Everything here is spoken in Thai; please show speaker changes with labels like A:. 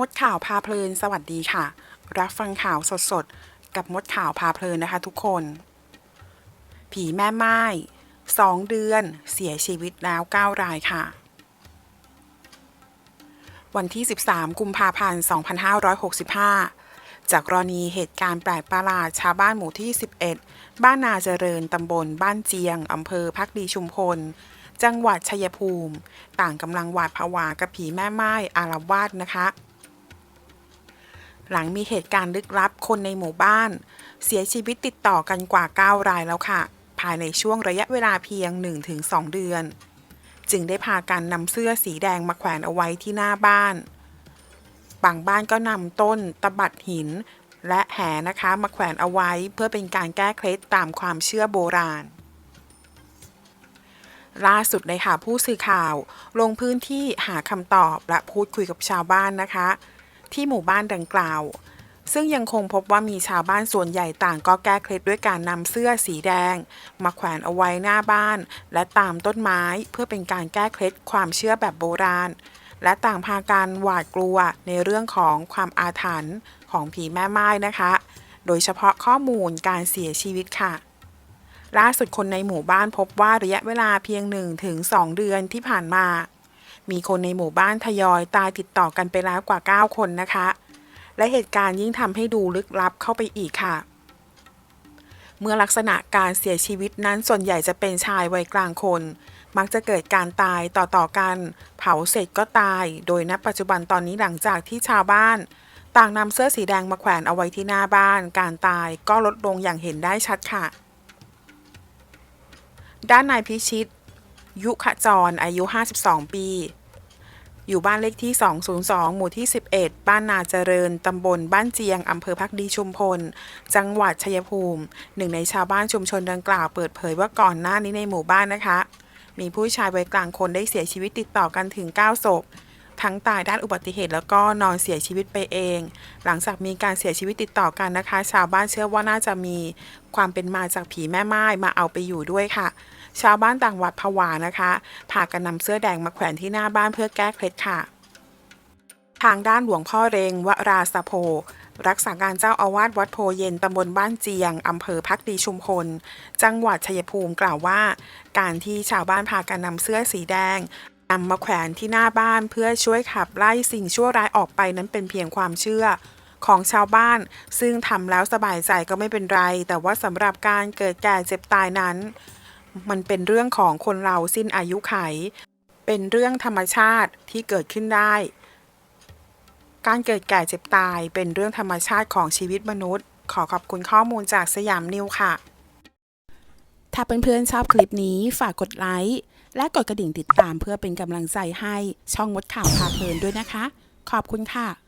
A: มดข่าวพาเพลิน สวัสดีค่ะ รับฟังข่าวสดๆ กับมดข่าวพาเพลินนะคะทุกคน ผีแม่ไม้สองเดือนเสียชีวิตแล้ว 9 รายค่ะ วันที่ 13 กุมภาพันธ์ 2565 จากกรณีเหตุการณ์แปลกประหลาดชาวบ้านหมู่ที่ 11 บ้านนาเจริญตำบล บ้านเจียงอำเภอพักดีชุมพลจังหวัดชัยภูมิ ต่างกำลังหวาดผวากับผีแม่ไม้อารวาสนะคะ หลังมีเหตุการณ์ลึกลับคนในหมู่บ้าน เสียชีวิตติดต่อกันกว่า 9 รายแล้วค่ะ ภายในช่วงระยะเวลาเพียง 1-2 เดือน จึงได้พากันนำเสื้อสีแดงมาแขวนเอาไว้ที่หน้าบ้าน บางบ้านก็นำต้นตะบัดหิน และแหนะคะมาแขวนเอาไว้เพื่อเป็นการแก้เคล็ดตามความเชื่อโบราณล่าสุดเลยค่ะผู้สื่อข่าว ลงพื้นที่หาคำตอบและพูดคุยกับชาวบ้านนะคะ ที่หมู่บ้านดังกล่าว ซึ่งยังคงพบว่ามีชาวบ้านส่วนใหญ่ต่างก็แก้เคล็ดด้วยการนำเสื้อสีแดง มาแขวนเอาไว้หน้าบ้าน และตามต้นไม้เพื่อเป็นการแก้เคล็ดความเชื่อแบบโบราณ และต่างพากันหวาดกลัวในเรื่องของความอาถรรพ์ของผีแม่ไม้นะคะ โดยเฉพาะข้อมูลการเสียชีวิตค่ะล่าสุดคนในหมู่บ้านพบว่าระยะเวลาเพียง 1-2 เดือนที่ผ่านมา มีคนในหมู่บ้านทยอยตายติดต่อกันไปแล้วกว่า 9 คนนะคะ และเหตุการณ์ยิ่งทำให้ดูลึกลับเข้าไปอีกค่ะ เมื่อลักษณะการเสียชีวิตนั้นส่วนใหญ่จะเป็นชายวัยกลางคน มักจะเกิดการตายต่อๆกัน เผาเสร็จก็ตาย โดยณปัจจุบันตอนนี้หลังจากที่ชาวบ้าน ต่างนำเสื้อสีแดงมาแขวนเอาไว้ที่หน้าบ้าน การตายก็ลดลงอย่างเห็นได้ชัดค่ะด้านนายพิชิต ยุขจรอายุ 52 ปี อยู่บ้านเลขที่ 202 หมู่ที่ 11 บ้านนาเจริญ ตำบลบ้านเจียง อำเภอพักดีชุมพล จังหวัดชัยภูมิ หนึ่งในชาวบ้านชุมชนดังกล่าวเปิดเผยว่าก่อนหน้านี้ในหมู่บ้านนะคะ มีผู้ชายวัยกลางคนได้เสียชีวิตติดต่อกันถึง 9 ศพทั้งตายด้านอุบัติเหตุแล้วก็นอนเสียชีวิตไปเอง หลังจากมีการเสียชีวิตติดต่อกันนะคะ ชาวบ้านเชื่อว่าน่าจะมีความเป็นมาจากผีแม่ไม้มาเอาไปอยู่ด้วยค่ะ ชาวบ้านต่างหวัดผวานะคะพากันนำเสื้อแดงมาแขวนที่หน้าบ้านเพื่อแก้เคล็ดค่ะ ทางด้านหลวงพ่อเรงวราสโพรักษาการเจ้าอาวาสวัดโพเย็นตำบลบ้านเจียงอำเภอพักดีชุมพล จังหวัดชัยภูมิกล่าวว่า การที่ชาวบ้านพากันนำเสื้อสีแดงนำมาแขวนที่หน้าบ้านเพื่อช่วยขับไล่สิ่งชั่วร้ายออกไปนั้นเป็นเพียงความเชื่อของชาวบ้าน ซึ่งทำแล้วสบายใจก็ไม่เป็นไร แต่ว่าสำหรับการเกิดแก่เจ็บตายนั้น มันเป็นเรื่องของคนเราสิ้นอายุไข เป็นเรื่องธรรมชาติที่เกิดขึ้นได้ การเกิดแก่เจ็บตายเป็นเรื่องธรรมชาติของชีวิตมนุษย์ ขอขอบคุณข้อมูลจากสยามนิวค่ะ ถ้าเพื่อนๆชอบคลิปนี้ฝากกดไลค์และกดกระดิ่งติดตามเพื่อเป็นกำลังใจให้ช่องมดข่าวพาเพลินด้วยนะคะ ขอบคุณค่ะ